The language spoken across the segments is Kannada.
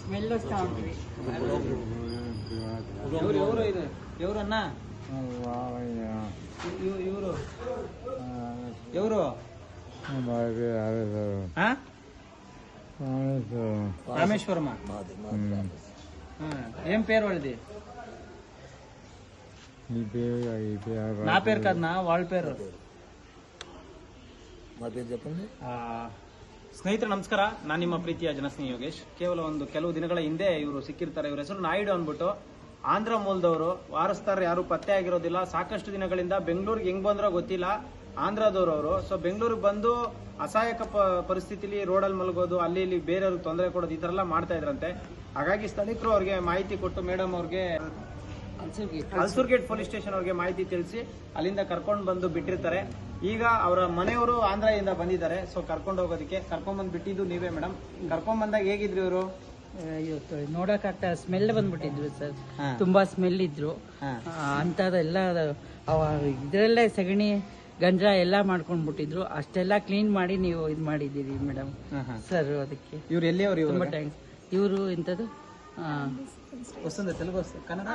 స్మెల్ వస్తా ఉంటుంది ఎవరు ఎవరు ఇది ఎవరన్నా ఇవ్- ఇవ్వరు ఎవరు ఆ? రామేశ్వరమా ఆ, ఏం పేరు వాళ్ళది నా పేరు కాదన్నా వాళ్ళ పేరు మా పేరు చెప్పండి ಆ, ಸ್ನೇಹಿತರೆ ನಮಸ್ಕಾರ ನಾನು ನಿಮ್ಮ ಪ್ರೀತಿಯ ಜನಸ್ನೇಹಿ ಯೋಗೇಶ್ ಕೇವಲ ಒಂದು ಕೆಲವು ದಿನಗಳ ಹಿಂದೆ ಇವರು ಸಿಕ್ಕಿರ್ತಾರೆ ಇವ್ರ ಹೆಸರು ನಾಯ್ಡು ಅಂದ್ಬಿಟ್ಟು ಆಂಧ್ರ ಮೂಲದವರು ವಾರಸ್ತಾರ ಯಾರು ಪತ್ತೆ ಆಗಿರೋದಿಲ್ಲ ಸಾಕಷ್ಟು ದಿನಗಳಿಂದ ಬೆಂಗಳೂರಿಗೆ ಹೆಂಗ್ ಬಂದ್ರೋ ಗೊತ್ತಿಲ್ಲ ಆಂಧ್ರದವ್ರು ಅವರು ಸೊ ಬೆಂಗಳೂರಿಗೆ ಬಂದು ಅಸಹಾಯಕ ಪ- ಪರಿಸ್ಥಿತಿಲಿ ರೋಡಲ್ಲಿ ಮಲಗೋದು ಅಲ್ಲಿ ಇಲ್ಲಿ ಬೇರೆಯವ್ರಿಗೆ ತೊಂದರೆ ಕೊಡೋದು ಈ ತರ ಎಲ್ಲ ಮಾಡ್ತಾ ಇದ್ರಂತೆ ಹಾಗಾಗಿ ಸ್ಥಳೀಕರು ಅವ್ರಿಗೆ ಮಾಹಿತಿ ಕೊಟ್ಟು ಮೇಡಮ್ ಅವ್ರಿಗೆ ಹಲ್ಸೂರ್ಗೇಟ್ ಪೊಲೀಸ್ ಸ್ಟೇಷನ್ ಅವ್ರಿಗೆ ಮಾಹಿತಿ ತಿಳಿಸಿ ಅಲ್ಲಿಂದ ಕರ್ಕೊಂಡು ಬಂದು ಬಿಟ್ಟಿರ್ತಾರೆ. ಈಗ ಅವರ ಮನೆಯವರು ಆಂಧ್ರದಿಂದ ಬಂದಿದ್ದಾರೆ. ಸೊ ಕರ್ಕೊಂಡು ಹೋಗೋದಕ್ಕೆ ಕರ್ಕೊಂಡ್ ಬಂದು ಬಿಟ್ಟಿದ್ದು ನೀವೇ ಮೇಡಮ್. ಕರ್ಕೊಂಡ್ ಬಂದಾಗ ಹೇಗಿದ್ರು ಇವರು? ಇವತ್ತು ನೋಡಕ್ ಆಗ್ತಾ ಸ್ಮೆಲ್ ಬಂದ್ಬಿಟ್ಟಿದ್ರು ಸರ್. ತುಂಬಾ ಸ್ಮೆಲ್ ಇದ್ರು. ಅಂತ ಅಂತದೆಲ್ಲ ಇದ್ರಲ್ಲೇ ಸಗಣಿ ಗಂಜ ಎಲ್ಲ ಮಾಡ್ಕೊಂಡ್ಬಿಟ್ಟಿದ್ರು ಅಷ್ಟೆಲ್ಲ ಕ್ಲೀನ್ ಮಾಡಿ ನೀವು ಇದು ಮಾಡಿದೀರಿ ಮೇಡಮ್. ಸರ್ ಅದಕ್ಕೆ ಇವ್ರು ಎಲ್ಲಿಯವ್ರು ತುಂಬಾ ಇವರು ಇಂಥದ್ದು? ಆ, ವಸಂತ ತೆಲುಗು ಕನ್ನಡ?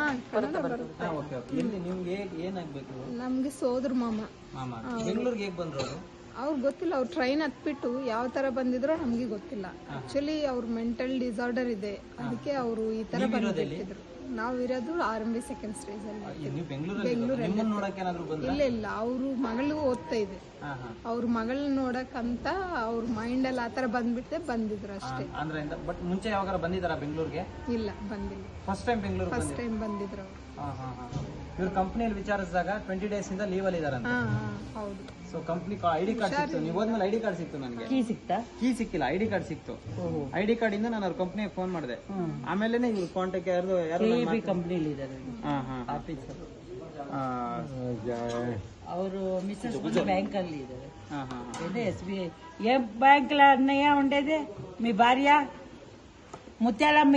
ಹಾ, ಓಕೆ ಓಕೆ. ಎಲ್ಲಿ ನಿಮ್ಗೆ ಏನಾಗ್ಬೇಕು? ನಮ್ಗೆ ಸೋದ್ರ ಮಾಮ. ಮಾಮ. ಬೆಂಗಳೂರಿಗೆ ಹೇಗ್ ಬಂದ್ರು ಅವರು? ಅವ್ರು ಗೊತ್ತಿಲ್ಲ ಅವ್ರು ಟ್ರೈನ್ ಹತ್ಬಿಟ್ಟು ಯಾವ ತರ ಬಂದಿದ್ರೋ ನಮಗೆ ಗೊತ್ತಿಲ್ಲ. ಆಕ್ಚುಲಿ ಅವ್ರ ಮೆಂಟಲ್ ಡಿಸಾರ್ಡರ್ ಇದೆ. ಅದಕ್ಕೆ ಅವರು ಈ ತರ ಬಂದಿದ್ರು ನಾವು ಇರೋದು R M B second stage ಅಲ್ಲಿ ಬೆಂಗಳೂರಲ್ಲಿ ಇಲ್ಲ ಇಲ್ಲ. ಅವರು ಮಗಳು ಓದ್ತಾ ಇದೆ. ಅವ್ರ ಮಗಳ ನೋಡಕ್ಕಂತ ಅವ್ರ ಮೈಂಡ್ ಅಲ್ಲಿ ಆತರ ಬಂದ್ಬಿಟ್ಟೆ ಬಂದಿದ್ರು ಅಷ್ಟೇ. ಬಟ್ ಮುಂಚೆ ಯಾವಾಗ ಬಂದಿದಾರ ಬೆಂಗಳೂರಿಗೆ? ಇಲ್ಲ ಬಂದಿಲ್ಲ. First time Bengaluru first time ಬಂದಿದ್ರು ಅವ್ರು. ಇವ್ರ ಕಂಪ್ನಿಯಲ್ಲಿ ವಿಚಾರಿಸಿದಾಗ ಟ್ವೆಂಟಿ ಡೇಸ್ ಇಂದ ಲೀವ್ ಅಲ್ಲಿ ಇದಾರೆ ಸೊ ಕಂಪ್ನಿ ಐಡಿ ಕಾರ್ಡ್ ಸಿಕ್ತು. ನೀವು ಹೋದ್ಮೇಲೆ ಐಡಿ ಕಾರ್ಡ್ ಸಿಕ್ತು ನನಗೆ. ಕೀ ಸಿಕ್ತಾ? ಕೀ ಸಿಕ್ಕಿಲ್ಲ ಐಡಿ ಕಾರ್ಡ್ ಸಿಕ್ತು. ಐಡಿ ಕಾರ್ಡ್ ಇಂದ ನಾನು ಅವ್ರ ಕಂಪ್ನಿಗೆ ಫೋನ್ ಮಾಡಿದೆ. ಆಮೇಲೆ ಇವ್ರ ಕಾಂಟ್ಯಾಕ್ಟ್ ಯಾರ್ದು ಯಾರು ಕಂಪ್ನಿಲಿ ಇದ್ದಾರೆ. ಅವರು ಮಿಸ್ ಬ್ಯಾಂಕ್ ಅಲ್ಲಿ ಇದ್ದಾರೆ. ಎಸ್ ಬಿ ಐ ಬ್ಯಾಂಕ್ లో అన్నయ్య ఉండేది మీ భార్య ముత్యాలమ్మ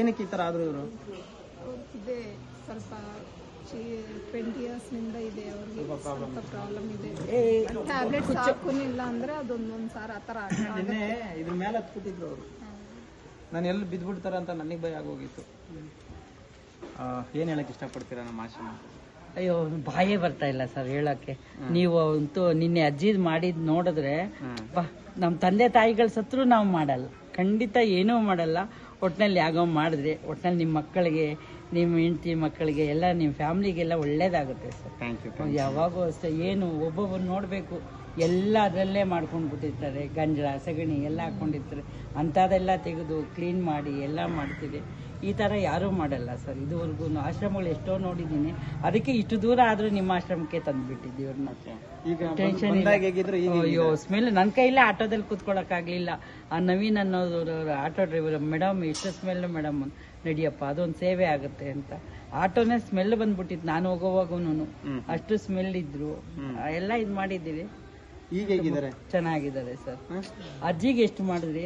ಏನಕ್ಕೆ ಈ ತರ ಆದ್ರು ಇವರು? ಸ್ವಲ್ಪ ಟ್ವೆಂಟಿ ಇಯರ್ಸ್ನಿಂದ ಇದೆ ಅವ್ರಿಗೆ. ಸ್ವಲ್ಪ ಪ್ರಾಬ್ಲಮ್ ಇದೆ. ಟ್ಯಾಬ್ಲೆಟ್ಸ್ ಹಾಕೊಂಡಿಲ್ಲ ಅಂದ್ರೆ ಅದೊಂದೊಂದ್ ಸಾರ ಆತರ ನಿನ್ನೆ ಇದ್ರ ಮೇಲೆ ಹತ್ಬಿಟ್ಟಿದ್ರು ಅವರು. ನಾನು ಎಲ್ಲಿ ಬಿದ್ಬಿಡ್ತಾರ ಅಂತ ನನಗೆ ಭಯ ಆಗೋಗಿತ್ತು. ಆ, ಏನ್ ಹೇಳಕ್ ಇಷ್ಟಪಡ್ತೀರಾ ನಮ್ಮ ಆಶೆ ಅಯ್ಯೋ ಬಾಯೇ ಬರ್ತಾ ಇಲ್ಲ ಸರ್ ಹೇಳಕ್ಕೆ. ನೀವು ಅಂತೂ ನಿನ್ನೆ ಅಜ್ಜಿದ್ ಮಾಡಿದ್ ನೋಡಿದ್ರೆ ಬಾ ನಮ್ಮ ತಂದೆ ತಾಯಿಗಳ ಸತ್ರು ನಾವು ಮಾಡಲ್ಲ. ಖಂಡಿತ ಏನೂ ಮಾಡಲ್ಲ. ಒಟ್ನಲ್ಲಿ ಯಾಗೋ ಮಾಡಿದ್ರೆ ಒಟ್ಟಿನಲ್ಲಿ ನಿಮ್ಮ ಮಕ್ಕಳಿಗೆ ನಿಮ್ಮ ಹೆಂಡತಿ ಮಕ್ಕಳಿಗೆ ಎಲ್ಲ ನಿಮ್ಮ ಫ್ಯಾಮಿಲಿಗೆಲ್ಲ ಒಳ್ಳೇದಾಗುತ್ತೆ ಸರ್. ಥ್ಯಾಂಕ್ ಯು ಯಾವಾಗೂ ಅಷ್ಟೇ ಏನು ಒಬ್ಬೊಬ್ಬರು ನೋಡಬೇಕು. ಎಲ್ಲ ಅದರಲ್ಲೇ ಮಾಡ್ಕೊಂಡು ಬಿಟ್ಟಿರ್ತಾರೆ ಗಂಜಲ ಸಗಣಿ ಎಲ್ಲ ಹಾಕ್ಕೊಂಡಿರ್ತಾರೆ ಅಂಥದ್ದೆಲ್ಲ ತೆಗೆದು ಕ್ಲೀನ್ ಮಾಡಿ ಎಲ್ಲ ಮಾಡ್ತೀವಿ ಈ ಥರ ಯಾರೂ ಮಾಡಲ್ಲ ಸರ್. ಇದುವರೆಗೂ ಆಶ್ರಮಗಳು ಎಷ್ಟೋ ನೋಡಿದ್ದೀನಿ. ಅದಕ್ಕೆ ಇಷ್ಟು ದೂರ ಆದರೂ ನಿಮ್ಮ ಆಶ್ರಮಕ್ಕೆ ತಂದುಬಿಟ್ಟಿದ್ದೀವಿ ಅವ್ರನ್ನ ಈಗ ಟೆನ್ಷನ್ ಅಯ್ಯೋ ಸ್ಮೆಲ್ ನನ್ನ ಕೈಲೇ ಆಟೋದಲ್ಲಿ ಕೂತ್ಕೊಳ್ಳೋಕ್ಕಾಗಲಿಲ್ಲ ಆ ನವೀನ್ ಅನ್ನೋದು ಆಟೋ ಡ್ರೈವರ್ ಮೇಡಮ್ ಎಷ್ಟು ಸ್ಮೆಲ್ ಮೇಡಮ್ ನಡಿಯಪ್ಪ ಅದೊಂದು ಸೇವೆ ಆಗುತ್ತೆ ಅಂತ. ಆಟೋನೇ ಸ್ಮೆಲ್ ಬಂದ್ಬಿಟ್ಟಿತ್ತು. ನಾನು ಹೋಗೋವಾಗೂ ಅಷ್ಟು ಸ್ಮೆಲ್ ಇದ್ರು. ಎಲ್ಲ ಇದು ಮಾಡಿದ್ದೀವಿ. ಈಗ ಹೇಗಿದ್ದಾರೆ? ಚೆನ್ನಾಗಿದ್ದಾರೆ ಸರ್. ಅಜ್ಜಿಗೆ ಎಷ್ಟು ಮಾಡಿದ್ರಿ?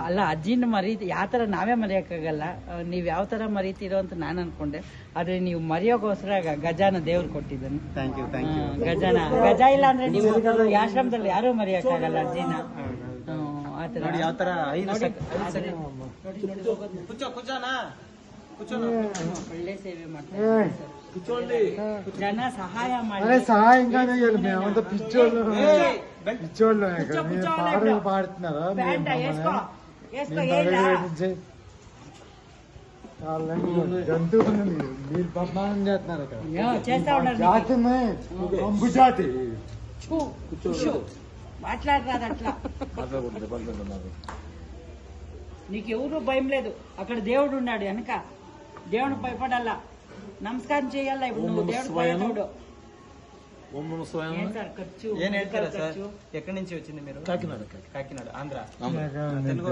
ಅಲ್ಲ ಅಜ್ಜಿನ ಮರಿ ಯಾವ ಥರ ನಾವೇ ಮರೆಯೋಕ್ಕಾಗಲ್ಲ. ನೀವ್ ನೀವು ಯಾವ ಥರ ಮರಿತೀರೋ ಅಂತ ನಾನು ಅನ್ಕೊಂಡೆ. ಆದ್ರೆ ನೀವು ಮರೆಯೋಕೋಸ್ಕರ ಗಜಾನ ದೇವ್ರು ಕೊಟ್ಟಿದ್ದಾನೆ. Thank you thank you hmm, Gajana ಗಜ ಇಲ್ಲ ಅಂದ್ರೆ ನೀವು ಈ ಆಶ್ರಮದಲ್ಲಿ ಯಾರೂ ಮರೆಯೋಕ್ಕಾಗಲ್ಲ ಅಜ್ಜಿನ. ಹ್ಮ್, ಆ ಥರ. ಯಾವ ತರ జన మీరు చేస్తున్నారు జాతి జాతి. మాట్లాడరాదు అట్లా. నీకెవరు భయం లేదు. అక్కడ దేవుడు ఉన్నాడు వెనక. దేవుడు భయపడాలా నమస్కారం చేయాలా ఎక్కడి నుంచి వచ్చింది మీరు? కాకినాడ కాకినాడ. ఆంధ్ర. తెలుగు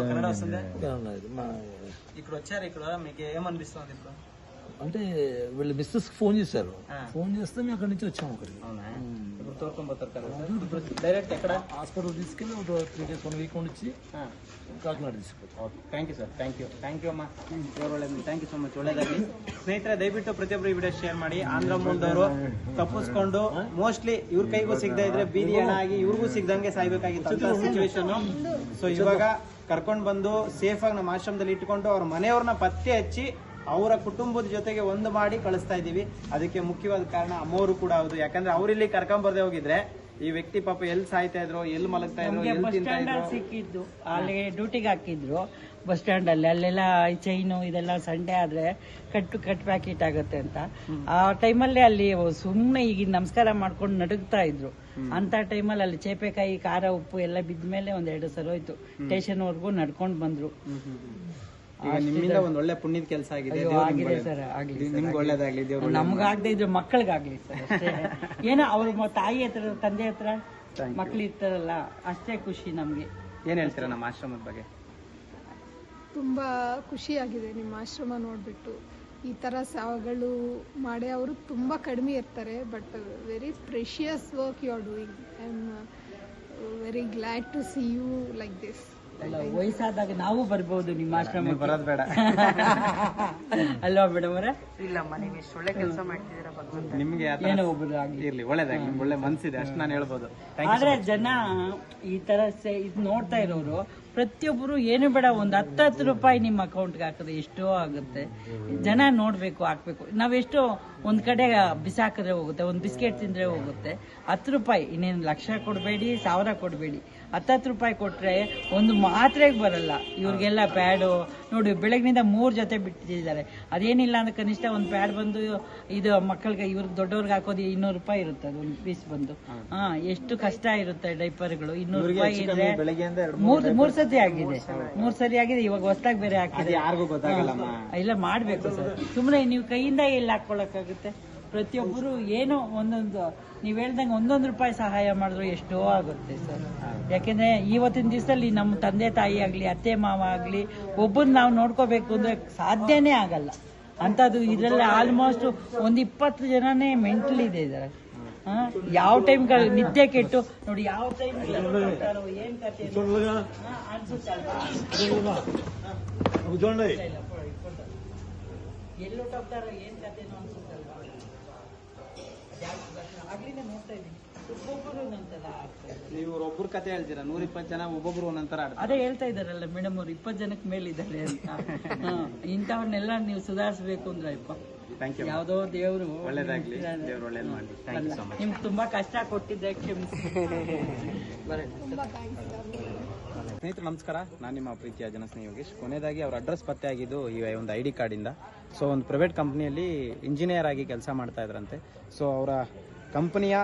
ఇక్కడ వచ్చారు ఇక్కడ? మీకు ఏమనిపిస్తుంది ఇప్పుడు? అంటే వీళ్ళు మిస్సెస్ ఫోన్ చేశారు. ఫోన్ చేస్తే మేము అక్కడి నుంచి వచ్చాము అక్కడికి. అవునా ఇప్పుడు తోర్కొని పోతారు కదా సార్ డైరెక్ట్ ఎక్కడ హాస్పిటల్ తీసుకెళ్ళి ఒక three days one week ఉండిచ్చి Kakinada తీసుకెళ్ళి thank you sir thank you thank you ಅಮ್ಮ ದೇವ್ರು ಒಳ್ಳೇದು ಥ್ಯಾಂಕ್ ಯು ಸೊ ಮಚ್ ಒಳ್ಳೇದಾಗಲಿ ಸ್ನೇಹಿತರೆ ದಯವಿಟ್ಟು ಪ್ರತಿಯೊಬ್ಬರು ಈ ವಿಡಿಯೋ ಶೇರ್ ಮಾಡಿ ಆಂಧ್ರ ಮೂಲದವರು ತಪ್ಪಿಸ್ಕೊಂಡು ಮೋಸ್ಟ್ಲಿ ಇವ್ರ ಕೈಗೂ ಸಿಗದೆ ಇದ್ರೆ ಬೀದಿ ಹಣ ಆಗಿ ಇವ್ರಿಗೂ ಸಿಗ್ದಂಗೆ ಸಾಯ್ಬೇಕಾಗಿತ್ತು ಸಿಚುವೇಶನ್ ಸೊ ಇವಾಗ ಕರ್ಕೊಂಡು ಬಂದು ಸೇಫ್ ಆಗಿ ನಮ್ಮ ಆಶ್ರಮದಲ್ಲಿ ಇಟ್ಕೊಂಡು ಅವ್ರ ಮನೆಯವ್ರನ್ನ ಪತ್ತೆ ಹಚ್ಚಿ ಅವರ ಕುಟುಂಬದ ಜೊತೆಗೆ ಒಂದು ಮಾಡಿ ಕಳಿಸ್ತಾ ಇದ್ದೀವಿ. ಅದಕ್ಕೆ ಮುಖ್ಯವಾದ ಕಾರಣ ಅಮ್ಮವರು ಕೂಡ ಹೌದು. ಯಾಕಂದ್ರೆ ಅವ್ರಿಲ್ಲಿ ಕರ್ಕೊಂಡ್ ಬರ್ದೆ ಹೋಗಿದ್ರೆ ಈ ವ್ಯಕ್ತಿ ಪಾಪ ಎಲ್ಲಿ ಸಾಯ್ತಾ ಇದ್ರು ಎಲ್ಲಿ ಮಲಗ್ತಾ ಇದ್ರು ನಮ್ಗೆ ಎಲ್ಲಿ ತಿಂತಾ ಇದ್ರು. ಸಿಕ್ಕಿದ್ದು. ಅಲ್ಲಿ ಡ್ಯೂಟಿಗೆ ಹಾಕಿದ್ರು ಬಸ್ ಸ್ಟ್ಯಾಂಡ್ ಅಲ್ಲಿ ಅಲ್ಲೆಲ್ಲ ಚೈನು ಇದೆಲ್ಲ ಸಂಡೆ ಆದ್ರೆ ಕಟ್ಟು ಕಟ್ ಪ್ಯಾಕೆಟ್ ಆಗುತ್ತೆ ಅಂತ. ಆ ಟೈಮಲ್ಲಿ ಅಲ್ಲಿ ಸುಮ್ಮನೆ ಈಗ ನಮಸ್ಕಾರ ಮಾಡ್ಕೊಂಡು ನಡುಗ್ತಾ ಇದ್ರು. ಅಂತ ಟೈಮಲ್ಲಿ ಅಲ್ಲಿ ಚೇಪೆಕಾಯಿ ಖಾರ ಉಪ್ಪು ಎಲ್ಲ ಬಿದ್ದ ಮೇಲೆ ಒಂದ್ ಎರಡು ಸಲ ಹೋಯ್ತು. ಸ್ಟೇಷನ್ ವರ್ಗೂ ನಡ್ಕೊಂಡು ಬಂದ್ರು. ನಿಮ್ಮಿಂದ ಒಂದ್ ಒಳ್ಳೆ ಪುಣ್ಯದ ಕೆಲಸ ಆಗಿದೆ ಸರ್ ಆಗ್ಲಿ ನಿಮ್ಗೆ ಒಳ್ಳೇದಾಗ್ಲಿ ದೇವ್ರು ನಮ್ಗಾಗದೆ ಇದ್ರೆ ಮಕ್ಕಳಿಗಾಗ್ಲಿ ಸರ್ ಅಷ್ಟೇ. ಏನೋ ಅವ್ರ ತಾಯಿ ಹತ್ರ ತಂದೆ ಹತ್ರ. ಮಕ್ಳು ಇರ್ತಾರಲ್ಲ ಅಷ್ಟೇ ಖುಷಿ ನಮ್ಗೆ. ಏನ್ ಹೇಳ್ತೀರಾ ನಮ್ಮ ಆಶ್ರಮದ ಬಗ್ಗೆ? ತುಂಬಾ ಖುಷಿ ಆಗಿದೆ ನಿಮ್ಮ ಆಶ್ರಮ ನೋಡ್ಬಿಟ್ಟು. ಈ ತರ ಸೇವೆಗಳು ಮಾಡಿ ಅವರು ತುಂಬಾ ಕಡಿಮೆ ಇರ್ತಾರೆ but very precious work you are doing I am very glad to see you like this ಅಲ್ಲ ವಯಸ್ಸಾದಾಗ ನಾವು ಬರ್ಬೋದು ನಿಮ್ಮ ಆಶ್ರಮ ಬರೋದು ಬೇಡ. ಅಲ್ವಾ ಮೇಡಮ್ ಅವರೇ? ಇಲ್ಲಮ್ಮ ನೀವು ಎಷ್ಟು ಒಳ್ಳೆ ಕೆಲಸ ಮಾಡ್ತಿದ್ದೀರಾ ಭಗವಂತ. ನಿಮ್ಗೆ ಆ ತರ ಏನೋ ಒಬ್ರು ಆಗ್ಲಿ. ಇರ್ಲಿ ಒಳ್ಳೇದಾಗ ನಿಮ್ಗೆ ಒಳ್ಳೆ ಮನ್ಸಿದೆ ಅಷ್ಟು ನಾನು ಹೇಳ್ಬೋದು. Thank you so ಆದ್ರೆ ಜನ ಈ ತರ ಇದು ಇದ್ ನೋಡ್ತಾ ಇರೋರು ಪ್ರತಿಯೊಬ್ಬರು ಏನು ಬೇಡ ಒಂದು ಹತ್ತು ಹತ್ತು ರೂಪಾಯಿ ನಿಮ್ಮ ಅಕೌಂಟ್ಗೆ ಹಾಕಿದ್ರೆ ಎಷ್ಟೋ ಆಗುತ್ತೆ. ಜನ ನೋಡ್ಬೇಕು ಹಾಕ್ಬೇಕು. ನಾವೆಷ್ಟೋ ಒಂದ್ ಕಡೆ ಬಿಸಾಕಿದ್ರೆ ಹೋಗುತ್ತೆ ಒಂದ್ ಬಿಸ್ಕೆಟ್ ತಿಂದ್ರೆ ಹೋಗುತ್ತೆ. ಹತ್ತು ರೂಪಾಯಿ ಇನ್ನೇನು ಲಕ್ಷ ಕೊಡಬೇಡಿ ಸಾವಿರ ಕೊಡಬೇಡಿ. ಹತ್ತತ್ತು ರೂಪಾಯಿ ಕೊಟ್ರೆ ಒಂದು ಮಾತ್ರೆಗೆ ಬರಲ್ಲ. ಇವ್ರಿಗೆಲ್ಲ ಪ್ಯಾಡು. ನೋಡಿ ಬೆಳಗ್ನಿಂದ ಮೂರ್ ಜೊತೆ ಬಿಟ್ಟಿದ್ದಾರೆ. ಅದೇನಿಲ್ಲ ಅಂದ್ರೆ ಕನಿಷ್ಠ ಒಂದ್ ಪ್ಯಾಡ್ ಬಂದು ಇದು ಮಕ್ಕಳಿಗೆ ಇವ್ರಿಗೆ ದೊಡ್ಡವ್ರಿಗೆ ಹಾಕೋದು ಇನ್ನೂರು ರೂಪಾಯಿ ಇರುತ್ತೆ ಅದು ಒಂದು ಪೀಸ್ ಬಂದು. ಹಾ ಎಷ್ಟು ಕಷ್ಟ ಇರುತ್ತೆ ಡೈಪರ್ಗಳು. ಇನ್ನೂರು ರೂಪಾಯಿ ಇದ್ರೆ ಮೂರ್ ಮೂರ್ ಸತಿ ಆಗಿದೆ. ಮೂರ್ ಸರಿ ಆಗಿದೆ ಇವಾಗ ಹೊಸ್ದಾಗಿ ಬೇರೆ ಹಾಕಿದೆ ಯಾರಿಗೂ ಗೊತ್ತಾಗಲ್ಲಮ್ಮ. ಇಲ್ಲ ಮಾಡ್ಬೇಕು ಸರ್. ಸುಮ್ಮನೆ ನೀವು ಕೈಯಿಂದ ಎಲ್ಲಿ ಹಾಕೊಳಕ್ಕಾಗುತ್ತೆ ಪ್ರತಿಯೊಬ್ಬರು ಏನೋ ಒಂದೊಂದು ನೀವ್ ಹೇಳ್ದಂಗೆ ಒಂದೊಂದು ರೂಪಾಯಿ ಸಹಾಯ ಮಾಡಿದ್ರು ಎಷ್ಟೋ ಆಗುತ್ತೆ ಸರ್. ಯಾಕೆಂದ್ರೆ ಇವತ್ತಿನ ದಿವಸದಲ್ಲಿ ನಮ್ಮ ತಂದೆ ತಾಯಿ ಆಗ್ಲಿ ಅತ್ತೆ ಮಾವ ಆಗ್ಲಿ ಒಬ್ಬನ್ ನಾವು ನೋಡ್ಕೋಬೇಕು ಅಂದ್ರೆ ಸಾಧ್ಯನೇ ಆಗಲ್ಲ. ಅಂತದ್ದು ಇದ್ರಲ್ಲಿ ಆಲ್ಮೋಸ್ಟ್ ಒಂದ್ ಇಪ್ಪತ್ತು ಜನನೇ ಮೆಂಟಲ್ ಇದೆ ಇದರಲ್ಲಿ ಆ ಯಾವ ಟೈಮ್ ನಿದ್ದೆ ಕೆಟ್ಟು ನೋಡಿ ಯಾವ ಟೈಮ್ ಏನ್ ಕತೆ ಅನ್ಸುತ್ತಲ್ವಾ ಎಲ್ಲೊಟ್ಟೋಗ್ತಾರೋ ಏನ್ ಕಥೆನೋ ಅನ್ಸುತ್ತಲ್ವಾ? ಆಗ್ಲಿಂದ ನೋಡ್ತಾ ಇದ್ದೀನಿ. ಒಬ್ಬೊಬ್ಬರು ನೀವು ಒಬ್ಬರ ಕತೆ ಹೇಳ್ತೀರಾ? ನೂರ ಇಪ್ಪತ್ತು ಜನ ಒಬ್ಬೊಬ್ರು ಒಂದೊಂದರ ಆಡ್ತಾರೆ. ಅದೇ ಹೇಳ್ತಾ ಇದಾರಲ್ಲ ಮೇಡಮ್ ಅವ್ರು ಇಪ್ಪತ್ತು ಜನಕ್ಕೆ ಮೇಲಿದ್ದಾರೆ ಅಂತ. ಹಾ, ಇಂಥವ್ರನ್ನೆಲ್ಲ ನೀವು ಸುಧಾರಿಸ್ಬೇಕು ಅಂದ್ರೆ ಇಪ್ಪ ಥ್ಯಾಂಕ್ ಯು ಯಾವ್ದೋ ದೇವರು ಒಳ್ಳೇದಾಗ್ಲಿ. ದೇವ್ರು ಒಳ್ಳೇದು ಮಾಡ್ಲಿ. ಥ್ಯಾಂಕ್ ಯು ಸೊ ಮಚ್ ನಿಮ್ಗೆ ತುಂಬಾ ಕಷ್ಟ ಕೊಟ್ಟಿದ್ದೆ ಕ್ಷಮಿಸಿ. ಬರೋಣ ತುಂಬ ಥ್ಯಾಂಕ್ಸ್ ಸ್ನೇಹಿತರೆ, ನಮಸ್ಕಾರ. ನಾನು ನಿಮ್ಮ ಪ್ರೀತಿಯ ಜನಸ್ನೇಹಿ ಯೋಗೇಶ್. ಕೊನೆಯದಾಗಿ ಅವ್ರ ಅಡ್ರೆಸ್ ಪತ್ತೆ ಆಗಿದ್ದು ಈ ಒಂದು ಐ ಡಿ ಕಾರ್ಡಿಂದ ಸೊ ಒಂದು ಪ್ರೈವೇಟ್ ಕಂಪ್ನಿಯಲ್ಲಿ ಇಂಜಿನಿಯರ್ ಆಗಿ ಕೆಲಸ ಮಾಡ್ತಾ ಇದ್ರಂತೆ. ಸೊ ಅವರ ಕಂಪ್ನಿಯ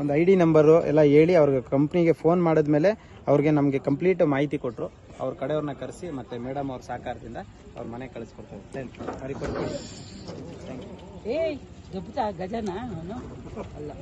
ಒಂದು ಐ ಡಿ ನಂಬರು ಎಲ್ಲ ಹೇಳಿ ಅವ್ರಿಗೆ ಕಂಪ್ನಿಗೆ ಫೋನ್ ಮಾಡಿದ್ಮೇಲೆ ಅವ್ರಿಗೆ ನಮಗೆ ಕಂಪ್ಲೀಟ್ ಮಾಹಿತಿ ಕೊಟ್ಟರು ಅವ್ರ ಕಡೆಯವ್ರನ್ನ ಕರೆಸಿ ಮತ್ತು ಮೇಡಮ್ ಅವ್ರ ಸಹಕಾರದಿಂದ ಅವ್ರ ಮನೆ ಕಳಿಸ್ಕೊಡ್ತಾರೆ thank you thank you Gajana ಅಲ್ಲ.